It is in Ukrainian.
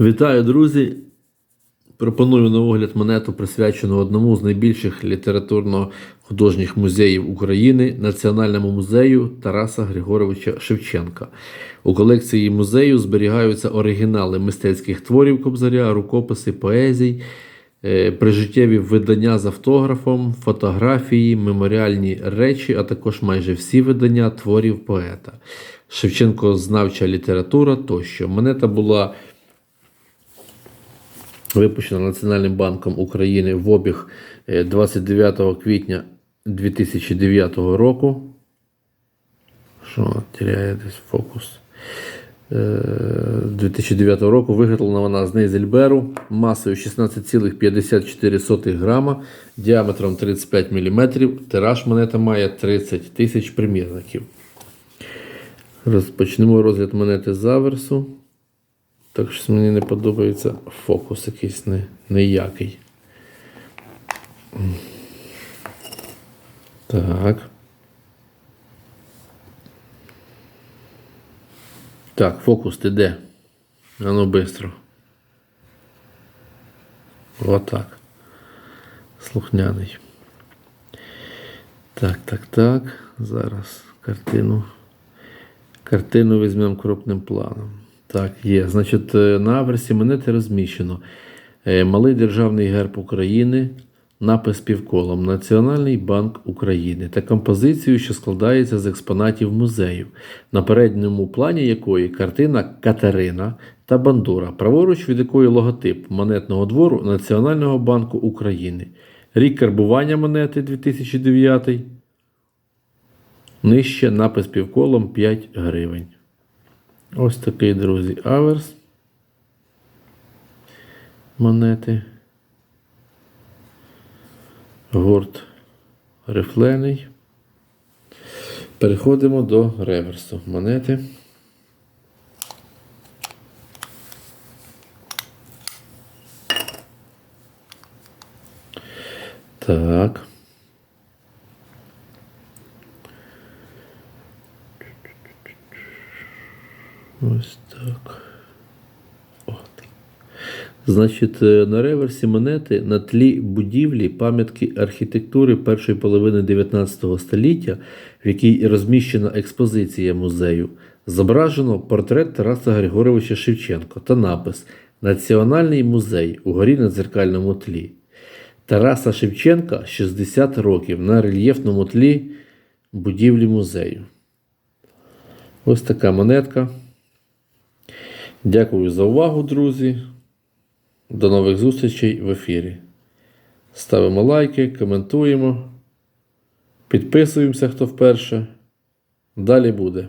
Вітаю, друзі! Пропоную на огляд монету, присвячену одному з найбільших літературно-художніх музеїв України Національному музею Тараса Григоровича Шевченка. У колекції музею зберігаються оригінали мистецьких творів Кобзаря, рукописи, поезій, е, прижиттєві видання з автографом, фотографії, меморіальні речі, а також майже всі видання творів поета. Шевченко знавча література тощо. Монета була випущена Національним банком України в обіг е, 29 квітня 2009 року. Що теряє десь фокус? Е, 2009 року виготовлена вона з Нейзельберу масою 16,54 грама, діаметром 35 мм. Тираж монета має 30 тисяч примірників. Розпочнемо розгляд монети з аверсу. Так щось мені не подобається фокус якийсь не, неякий. Так. Так, фокус ти де? А ну бистро. Отак. Слухняний. Так, так, так. Зараз картину. Картину візьмемо крупним планом. Так, є. Значить, е, на аверсі монети розміщено е, малий державний герб України, напис півколом Національний банк України та композицію, що складається з експонатів музею, на передньому плані якої картина Катерина та бандура, праворуч від якої логотип монетного двору Національного банку України. Рік карбування монети 2009. Нижче напис півколом 5 гривень. Ось такий, друзі, аверс. Монети. Гурт рифлений. Переходимо до реверсу монети. Так. Ось так. От. Значить, е, на реверсі монети на тлі будівлі пам'ятки архітектури першої половини 19 століття, в якій розміщена експозиція музею, зображено портрет Тараса Григоровича Шевченко та напис Національний музей угорі на дзеркальному тлі. Тараса Шевченка 60 років на рельєфному тлі будівлі музею. Ось така монетка. Дякую за увагу, друзі. До нових зустрічей в ефірі. Ставимо лайки, коментуємо, підписуємося, хто вперше. Далі буде.